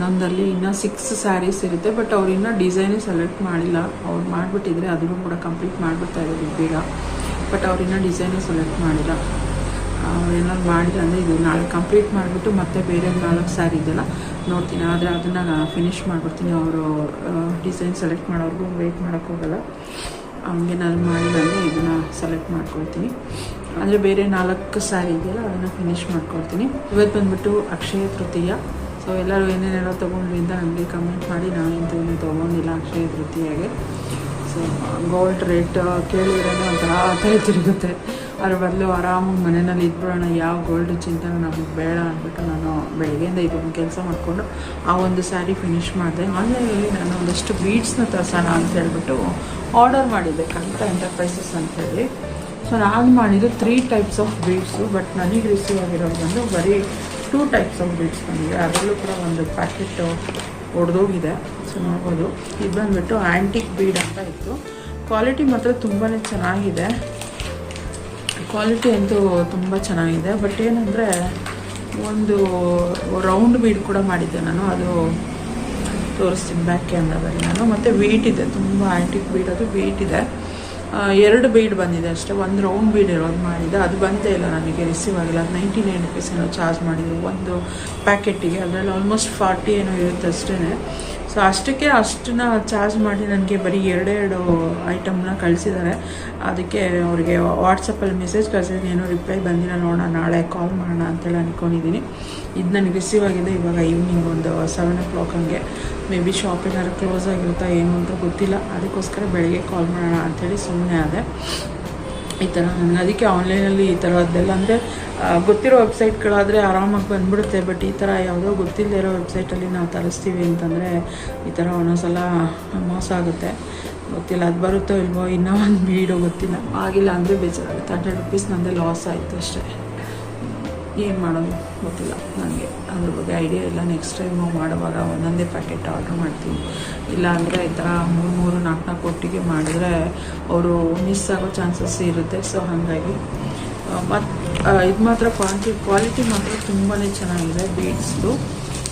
ನಂದಲ್ಲಿ ಇನ್ನು ಸಿಕ್ಸ್ ಸ್ಯಾರೀಸ್ ಇರುತ್ತೆ ಬಟ್ ಅವ್ರು ಇನ್ನೂ ಡಿಸೈನೇ ಸೆಲೆಕ್ಟ್ ಮಾಡಿಲ್ಲ. ಅವ್ರು ಮಾಡಿಬಿಟ್ಟಿದ್ರೆ ಅದನ್ನು ಕೂಡ ಕಂಪ್ಲೀಟ್ ಮಾಡಿಬಿಡ್ತಾ ಇದ್ದಾರೆ ಬೇಗ. ಬಟ್ ಅವ್ರು ಇನ್ನೂ ಡಿಸೈನೇ ಸೆಲೆಕ್ಟ್ ಮಾಡಿಲ್ಲ. ಅವ್ರು ಏನಾದ್ರು ಮಾಡಿಲ್ಲ ಅಂದರೆ ಇದು ನಾಳೆ ಕಂಪ್ಲೀಟ್ ಮಾಡಿಬಿಟ್ಟು ಮತ್ತೆ ಬೇರೆ ನಾಲ್ಕು ಸ್ಯಾರಿ ಇದೆಲ್ಲ ನೋಡ್ತೀನಿ. ಆದರೆ ಅದನ್ನು ಫಿನಿಷ್ ಮಾಡಿಬಿಡ್ತೀನಿ. ಅವರು ಡಿಸೈನ್ ಸೆಲೆಕ್ಟ್ ಮಾಡೋರ್ಗು ವೆಯ್ಟ್ ಮಾಡೋಕ್ಕೋಗಲ್ಲ ಹಂಗೇನಾದ್ರು ಮಾಡಿಲ್ಲ ಅಂದರೆ ಇದನ್ನು ಸೆಲೆಕ್ಟ್ ಮಾಡ್ಕೊಳ್ತೀನಿ. ಅಂದರೆ ಬೇರೆ ನಾಲ್ಕು ಸ್ಯಾರಿ ಇದೆಯಲ್ಲ, ಅದನ್ನು ಫಿನಿಷ್ ಮಾಡ್ಕೊಳ್ತೀನಿ. ಇವತ್ತು ಬಂದ್ಬಿಟ್ಟು ಅಕ್ಷಯ ತೃತೀಯ. ಸೊ ಎಲ್ಲರೂ ಏನೇನೆಲ್ಲ ತೊಗೊಂಡ್ರಿ ಅಂತ ನನಗೆ ಕಮೆಂಟ್ ಮಾಡಿ. ನಾನಂತೂ ಇನ್ನೂ ತೊಗೊಂಡಿಲ್ಲ ಅಕ್ಷಯ ತೃತೀಯಾಗೆ ಸೊ ಗೋಲ್ಡ್ ರೇಟ್ ಕೇಳಿದ್ರೆ ಒಂಥರ ಥರ ತಿರುಗುತ್ತೆ. ಅದ್ರ ಬದಲು ಆರಾಮಾಗಿ ಮನೆಯಲ್ಲಿ ಇದ್ಬಿಡೋಣ ಯಾವ ಗೋಲ್ಡ್ ಚಿಂತನೆ ನಮಗೆ ಬೇಡ ಅಂದ್ಬಿಟ್ಟು ನಾನು ಬೆಳಗ್ಗೆಯಿಂದ ಇದೊಂದು ಕೆಲಸ ಮಾಡಿಕೊಂಡು ಆ ಒಂದು ಸ್ಯಾರಿ ಫಿನಿಷ್ ಮಾಡಿದೆ. ಆನ್ಲೈನಲ್ಲಿ ನಾನು ಒಂದಷ್ಟು ಬೀಡ್ಸ್ನ ತರ್ಸೋಣ ಅಂತ ಹೇಳ್ಬಿಟ್ಟು ಆರ್ಡರ್ ಮಾಡಿದ್ದೆ, ಕವಿತ ಎಂಟರ್ಪ್ರೈಸಸ್ ಅಂತೇಳಿ ಸೊ ನಾನು ಮಾಡಿದ್ದು three types of beads but ನನಗೆ ರಿಸೀವ್ ಆಗಿರೋದು ಬಂದು ಬರೀ ಟೂ ಟೈಪ್ಸ್ ಆಫ್ ಬೀಡ್ಸ್ ಬಂದಿದೆ. ಅದರಲ್ಲೂ ಕೂಡ ಒಂದು ಪ್ಯಾಕೆಟ್ ಒಡೆದೋಗಿದೆ. ಸೊ ನೋಡ್ಬೋದು. ಇದು ಬಂದುಬಿಟ್ಟು ಆ್ಯಂಟಿಕ್ ಬೀಡ್ ಅಂತ ಇತ್ತು. ಕ್ವಾಲಿಟಿ ಮಾತ್ರ ತುಂಬಾ ಚೆನ್ನಾಗಿದೆ. ಕ್ವಾಲಿಟಿ ಅಂತೂ ತುಂಬ ಚೆನ್ನಾಗಿದೆ. ಬಟ್ ಏನಂದರೆ, ಒಂದು ರೌಂಡ್ ಬೀಡ್ ಕೂಡ ಮಾಡಿದ್ದೆ ನಾನು. ಅದು ತೋರಿಸ್ತೀನಿ. ಬ್ಯಾಕ್ ಕ್ಯಾಮ್ರಾದಲ್ಲಿ ನಾನು. ಮತ್ತು ವೆಯ್ಟ್ ಇದೆ. ತುಂಬ ಆ್ಯಂಟಿಕ್ ಬೀಡ್ ಅದು ವೆಯ್ಟ್ ಇದೆ. ಎರಡು ಬೀಡ್ ಬಂದಿದೆ ಅಷ್ಟೇ. ಒಂದು ರೌಂಡ್ ಬೀಡ್ ಇರೋದು ಮಾಡಿದೆ ಅದು ಬಂದೇ ಇಲ್ಲ ನನಗೆ ರಿಸೀವ್ ಆಗಿಲ್ಲ. ಅದು ನೈಂಟಿ ನೈನ್ ರುಪೀಸ್ ಏನೋ ಚಾರ್ಜ್ ಮಾಡಿದ್ರು. ಒಂದು ಪ್ಯಾಕೆಟಿಗೆ ಅದರಲ್ಲಿ ಆಲ್ಮೋಸ್ಟ್ ಫಾರ್ಟಿ ಏನೋ ಇರುತ್ತೆ ಅಷ್ಟೇ ಸೊ ಅಷ್ಟಕ್ಕೆ ಅಷ್ಟನ್ನ ಚಾರ್ಜ್ ಮಾಡಿ ನನಗೆ ಬರೀ ಎರಡೆರಡು ಐಟಮ್ನ ಕಳಿಸಿದ್ದಾರೆ. ಅದಕ್ಕೆ ಅವರಿಗೆ ವಾಟ್ಸಪ್ಪಲ್ಲಿ ಮೆಸೇಜ್ ಕಳಿಸಿದ್ರೆ ಏನೋ ರಿಪ್ಲೈ ಬಂದಿಲ್ಲ ನೋಡೋಣ, ನಾಳೆ ಕಾಲ್ ಮಾಡೋಣ ಅಂತೇಳಿ ಅಂದ್ಕೊಂಡಿದ್ದೀನಿ ಇದು ನನಗೆ ರಿಸೀವ್ ಆಗಿದೆ. ಇವಾಗ ಈವ್ನಿಂಗ್ ಒಂದು ಸೆವೆನ್ ಓ ಕ್ಲಾಕ್ ಹಂಗೆ. ಮೇ ಬಿ ಶಾಪ್ ಏನಾದ್ರು ಕ್ಲೋಸ್ ಆಗಿರುತ್ತಾ ಏನು ಅಂತ ಗೊತ್ತಿಲ್ಲ. ಅದಕ್ಕೋಸ್ಕರ ಬೆಳಗ್ಗೆ ಕಾಲ್ ಮಾಡೋಣ ಅಂಥೇಳಿ ಸುಮ್ಮನೆ ಆದೆ. ಈ ಥರ ನಾನು ಅದಕ್ಕೆ ಆನ್ಲೈನಲ್ಲಿ ಈ ಥರದ್ದೆಲ್ಲ ಅಂದರೆ ಗೊತ್ತಿರೋ ವೆಬ್ಸೈಟ್ಗಳಾದರೆ ಆರಾಮಾಗಿ ಬಂದ್ಬಿಡುತ್ತೆ. ಬಟ್ ಈ ಥರ ಯಾವುದೋ ಗೊತ್ತಿಲ್ಲದೆ ಇರೋ ವೆಬ್ಸೈಟಲ್ಲಿ ನಾವು ತರಿಸ್ತೀವಿ ಅಂತಂದರೆ, ಈ ಥರ ಒಂದೊಂದ್ಸಲ ಮೋಸ ಆಗುತ್ತೆ. ಗೊತ್ತಿಲ್ಲ, ಅದು ಬರುತ್ತೋ ಇಲ್ವೋ, ಇನ್ನೂ ಒಂದು ಬೀಡೋ ಗೊತ್ತಿಲ್ಲ. ಆಗಿಲ್ಲ ಅಂದರೆ ಬೇಜಾರಾಗುತ್ತೆ. ಹಂಡ್ರೆಡ್ ರುಪೀಸ್ ನನ್ನದೇ ಲಾಸ್ ಆಯಿತು ಅಷ್ಟೇ. ಏನು ಮಾಡೋದು ಗೊತ್ತಿಲ್ಲ ನನಗೆ. ಅದ್ರ ಬಗ್ಗೆ ಐಡಿಯಾ ಇಲ್ಲ. ನೆಕ್ಸ್ಟ್ ಟೈಮ್ ಮಾಡುವಾಗ ಒಂದೊಂದೇ ಪ್ಯಾಕೆಟ್ ಆರ್ಡ್ರ್ ಮಾಡ್ತೀನಿ. ಇಲ್ಲ ಅಂದರೆ ಈ ಥರ ಮೂರು ಮೂರು, ನಾಲ್ಕು ನಾಲ್ಕು ಒಟ್ಟಿಗೆ ಮಾಡಿದ್ರೆ ಅವರು ಮಿಸ್ ಆಗೋ ಚಾನ್ಸಸ್ ಇರುತ್ತೆ. ಸೊ ಹಾಗಾಗಿ ಮತ್ತು ಇದು ಮಾತ್ರ ಕ್ವಾಲಿಟಿ ಕ್ವಾಲಿಟಿ ಮಾತ್ರ ತುಂಬಾ ಚೆನ್ನಾಗಿದೆ ಬೀಡ್ಸ್ದು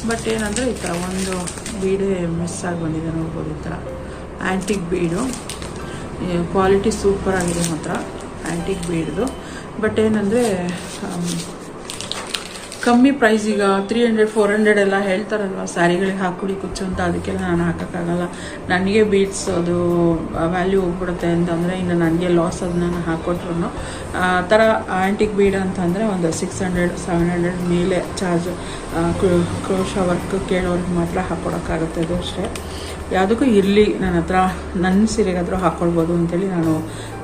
ಬಟ್ ಏನಂದರೆ ಈ ಥರ ಒಂದು ಬೀಡೇ ಮಿಸ್ ಆಗಿ ಬಂದಿದೆ ನೋಡ್ಬೋದು ಈ ಥರ ಆ್ಯಂಟಿಕ್ ಬೀಡು ಕ್ವಾಲಿಟಿ ಸೂಪರ್ ಆಗಿದೆ ಮಾತ್ರ. ಆ್ಯಂಟಿಕ್ ಬೀಡ್ದು ಬಟ್ ಏನಂದರೆ ಕಮ್ಮಿ ಪ್ರೈಸ್ ಈಗ ತ್ರೀ ಹಂಡ್ರೆಡ್ ಫೋರ್ ಹಂಡ್ರೆಡ್ ಎಲ್ಲ ಹೇಳ್ತಾರಲ್ವ ಸ್ಯಾರಿಗಳಿಗೆ ಹಾಕ್ಕೊಡಿ ಕುಚ್ಚು ಅಂತ, ಅದಕ್ಕೆಲ್ಲ ನಾನು ಹಾಕೋಕ್ಕಾಗಲ್ಲ. ನನಗೆ ಬೀಟ್ಸ್ ಅದು ವ್ಯಾಲ್ಯೂ ಹೋಗ್ಬಿಡುತ್ತೆ ಅಂತಂದರೆ, ಇನ್ನು ನನಗೆ ಲಾಸ್ ಅದನ್ನ ನಾನು ಹಾಕ್ಕೊಟ್ರು ಆ ಥರ ಆ್ಯಂಟಿಕ್ ಬೀಡ್ ಅಂತಂದರೆ ಒಂದು ಸಿಕ್ಸ್ ಹಂಡ್ರೆಡ್ ಸೆವೆನ್ ಹಂಡ್ರೆಡ್ ಮೇಲೆ ಚಾರ್ಜ್ ಕ್ರೋಶ ವರ್ಕ್ ಕೇಳೋರಿಗೆ ಮಾತ್ರ ಹಾಕ್ಕೊಡೋಕ್ಕಾಗುತ್ತೆ ಅದು ಅಷ್ಟೇ. ಯಾವುದಕ್ಕೂ ಇರಲಿ, ನನ್ನ ಹತ್ರ ನನ್ನ ಸೀರೆಗಾದರೂ ಹಾಕ್ಕೊಳ್ಬೋದು ಅಂತೇಳಿ ನಾನು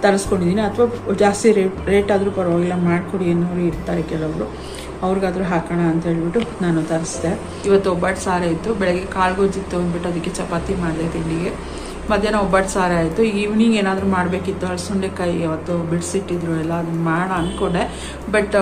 ತರಿಸ್ಕೊಂಡಿದ್ದೀನಿ. ಅಥವಾ ಜಾಸ್ತಿ ರೇಟ್ ರೇಟ್ ಆದರೂ ಪರವಾಗಿಲ್ಲ, ಮಾಡಿಕೊಡಿ ಅನ್ನೋರು ಇರ್ತಾರೆ ಕೆಲವರು. ಅವ್ರಿಗಾದ್ರೂ ಹಾಕೋಣ ಅಂತ ಹೇಳ್ಬಿಟ್ಟು ನಾನು ತರಿಸಿದೆ. ಇವತ್ತು ಒಬ್ಬಟ್ಟು ಸಾರ ಇತ್ತು. ಬೆಳಗ್ಗೆ ಕಾಳು ಕಾಳ್ಗೊಜ್ಜಿತ್ತು ಅಂದ್ಬಿಟ್ಟು ಅದಕ್ಕೆ ಚಪಾತಿ ಮಾಡಿದೆ ತಿಂಡಿಗೆ. ಮಧ್ಯಾಹ್ನ ಒಬ್ಬಟ್ಟು ಸಾರೇ ಆಯಿತು. ಈವ್ನಿಂಗ್ ಏನಾದರೂ ಮಾಡಬೇಕಿತ್ತು. ಹಲಸುಂಡೆಕಾಯಿ ಅವತ್ತು ಬಿಡಿಸಿಟ್ಟಿದ್ರು ಎಲ್ಲ, ಅದನ್ನು ಮಾಡೋಣ ಅಂದ್ಕೊಂಡೆ ಬಟ್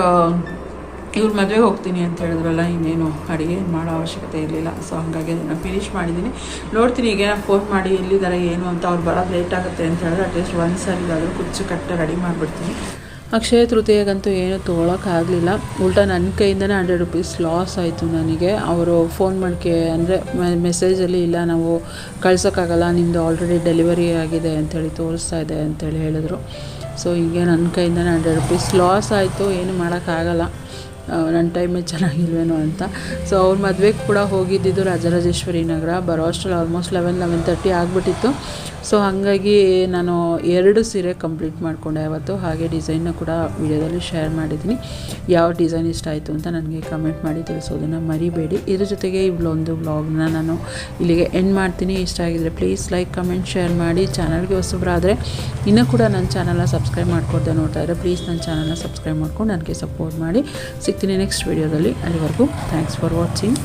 ಇವ್ರ ಮದುವೆಗೆ ಹೋಗ್ತೀನಿ ಅಂತ ಹೇಳಿದ್ರಲ್ಲ, ಇನ್ನೇನು ಅಡುಗೆ ಮಾಡೋ ಅವಶ್ಯಕತೆ ಇರಲಿಲ್ಲ. ಸೊ ಹಾಗಾಗಿ ಅದನ್ನು ಫಿನಿಶ್ ಮಾಡಿದ್ದೀನಿ ನೋಡ್ತೀನಿ ಈಗ ಫೋನ್ ಮಾಡಿ ಎಲ್ಲಿದ್ದಾರೆ ಏನು ಅಂತ. ಅವ್ರು ಬರೋದು ಲೇಟ್ ಆಗುತ್ತೆ ಅಂತ ಹೇಳಿದ್ರೆ ಅಟ್ಲೀಸ್ಟ್ ಒಂದು ಸರಿಗಾದರೂ ಕುಚ್ಚು ಕಟ್ಟ ರೆಡಿ ಮಾಡಿಬಿಡ್ತೀನಿ. ಅಕ್ಷಯ ತೃತೀಯಗಂತೂ ಏನೂ ತೊಗೊಳಕ್ಕಾಗಲಿಲ್ಲ. ಉಲ್ಟಾ ನನ್ನ ಕೈಯಿಂದನೇ ಹಂಡ್ರೆಡ್ ರುಪೀಸ್ ಲಾಸ್ ಆಯಿತು ನನಗೆ. ಅವರು ಫೋನ್ ಮಾಡ್ಕೆ, ಅಂದರೆ ಮೆಸೇಜಲ್ಲಿ ಇಲ್ಲ, ನಾವು ಕಳ್ಸೋಕ್ಕಾಗಲ್ಲ ನಿಮ್ಮದು ಆಲ್ರೆಡಿ ಡೆಲಿವರಿ ಆಗಿದೆ ಅಂಥೇಳಿ ತೋರಿಸ್ತಾ ಇದೆ ಅಂತೇಳಿ ಹೇಳಿದ್ರು. ಸೊ ಹೀಗೆ ನನ್ನ ಕೈಯಿಂದನೇ ಹಂಡ್ರೆಡ್ ರುಪೀಸ್ ಲಾಸ್ ಆಯಿತು, ಏನು ಮಾಡೋಕ್ಕಾಗಲ್ಲ. ನನ್ನ ಟೈಮೇ ಚೆನ್ನಾಗಿಲ್ವೇನೋ ಅಂತ. ಸೊ ಅವ್ರ ಮದುವೆಗೆ ಕೂಡ ಹೋಗಿದ್ದಿದ್ದು ರಾಜರಾಜೇಶ್ವರಿ ನಗರ. ಬರೋ ಅಷ್ಟರಲ್ಲಿ ಆಲ್ಮೋಸ್ಟ್ ಲೆವೆನ್ ಲೆವೆನ್ ತರ್ಟಿ ಆಗಿಬಿಟ್ಟಿತ್ತು. ಸೊ ಹಾಗಾಗಿ ನಾನು ಎರಡು ಸೀರೆ ಕಂಪ್ಲೀಟ್ ಮಾಡಿಕೊಂಡೆ ಅವತ್ತು. ಹಾಗೆ ಡಿಸೈನ್ನ ಕೂಡ ವಿಡಿಯೋದಲ್ಲಿ ಶೇರ್ ಮಾಡಿದ್ದೀನಿ. ಯಾವ ಡಿಸೈನ್ ಇಷ್ಟ ಆಯಿತು ಅಂತ ನನಗೆ ಕಮೆಂಟ್ ಮಾಡಿ ತಿಳಿಸೋದನ್ನು ಮರಿಬೇಡಿ. ಇದ್ರ ಜೊತೆಗೆ ಇವ್ಳೊಂದು ವ್ಲಾಗ್ನ ನಾನು ಇಲ್ಲಿಗೆ ಎಂಡ್ ಮಾಡ್ತೀನಿ. ಇಷ್ಟ ಆಗಿದ್ರೆ ಪ್ಲೀಸ್ ಲೈಕ್ ಕಮೆಂಟ್ ಶೇರ್ ಮಾಡಿ. ಚಾನಲ್ಗೆ ಹೊಸಬ್ರಾದರೆ ಇನ್ನೂ ಕೂಡ ನನ್ನ ಚಾನಲ್ನ ಸಬ್ಸ್ಕ್ರೈಬ್ ಮಾಡ್ಕೊಡ್ದೆ ನೋಡ್ತಾ ಇದ್ದರೆ ಪ್ಲೀಸ್ ನನ್ನ ಚಾನಲ್ನ ಸಬ್ಸ್ಕ್ರೈಬ್ ಮಾಡ್ಕೊಂಡು ನನಗೆ ಸಪೋರ್ಟ್ ಮಾಡಿ. ಸಿಗ್ತೀನಿ ನೆಕ್ಸ್ಟ್ ವೀಡಿಯೋದಲ್ಲಿ ಅಲ್ಲಿವರೆಗೂ ಥ್ಯಾಂಕ್ಸ್ ಫಾರ್ ವಾಚಿಂಗ್